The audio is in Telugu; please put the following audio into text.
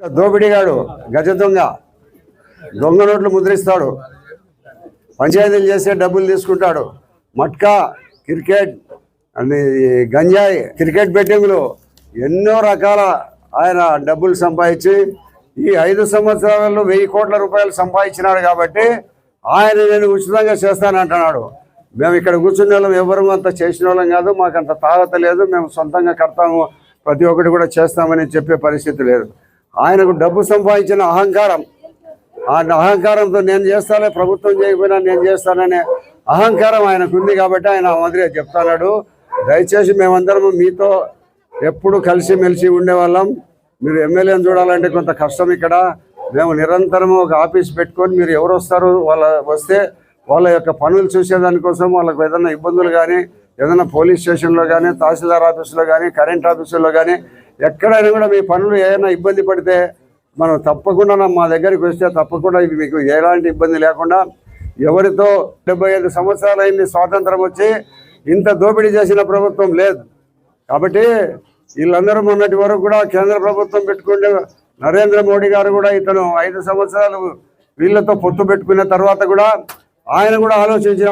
దోపిడీగాడు గజ దొంగ. దొంగ నోట్లు ముద్రిస్తాడు. పంచాయతీలు చేసే డబ్బులు తీసుకుంటాడు. మట్కా క్రికెట్ అని గంజాయి క్రికెట్ బెట్టింగ్లు ఎన్నో రకాల ఆయన డబ్బులు సంపాదించి ఈ ఐదు సంవత్సరాలలో వెయ్యి కోట్ల రూపాయలు సంపాదించినాడు కాబట్టి ఆయన నేను ఉచితంగా చేస్తానంటున్నాడు. మేము ఇక్కడ కూర్చున్న వాళ్ళం ఎవరు అంత చేసిన వాళ్ళం కాదు మాకు అంత తాగత లేదు మేము సొంతంగా కడతాము ప్రతి ఒక్కటి కూడా చేస్తామని చెప్పే పరిస్థితి లేదు. ఆయనకు డబ్బు సంపాదించిన అహంకారం. ఆ అహంకారంతో నేను చేస్తానే ప్రభుత్వం చేయకపోయినా నేను చేస్తాననే అహంకారం ఆయనకు ఉంది కాబట్టి ఆయన మాదిరిగా చెప్తున్నాడు. దయచేసి మేమందరము మీతో ఎప్పుడు కలిసిమెలిసి ఉండేవాళ్ళం. మీరు ఎమ్మెల్యేని చూడాలంటే కొంత కష్టం ఇక్కడ. మేము నిరంతరము ఒక ఆఫీస్ పెట్టుకొని మీరు ఎవరు వస్తారు వాళ్ళ వస్తే వాళ్ళ యొక్క పనులు చూసేదానికోసం వాళ్ళకు ఏదైనా ఇబ్బందులు కానీ ఏదైనా పోలీస్ స్టేషన్లో కానీ తహసీల్దార్ ఆఫీసులో కానీ కరెంట్ ఆఫీసులో కానీ ఎక్కడైనా కూడా మీ పనులు ఏదైనా ఇబ్బంది పడితే మనం తప్పకుండా మా దగ్గరికి వస్తే తప్పకుండా మీకు ఎలాంటి ఇబ్బంది లేకుండా ఎవరితో డెబ్బై ఐదు సంవత్సరాలైంది స్వాతంత్రం వచ్చి ఇంత దోపిడీ చేసిన ప్రభుత్వం లేదు. కాబట్టి వీళ్ళందరూ మొన్నటి వరకు కూడా కేంద్ర ప్రభుత్వం పెట్టుకుంటే నరేంద్ర మోడీ గారు కూడా ఇతను ఐదు సంవత్సరాలు వీళ్ళతో పొత్తు పెట్టుకున్న తర్వాత కూడా ఆయన కూడా ఆలోచించిన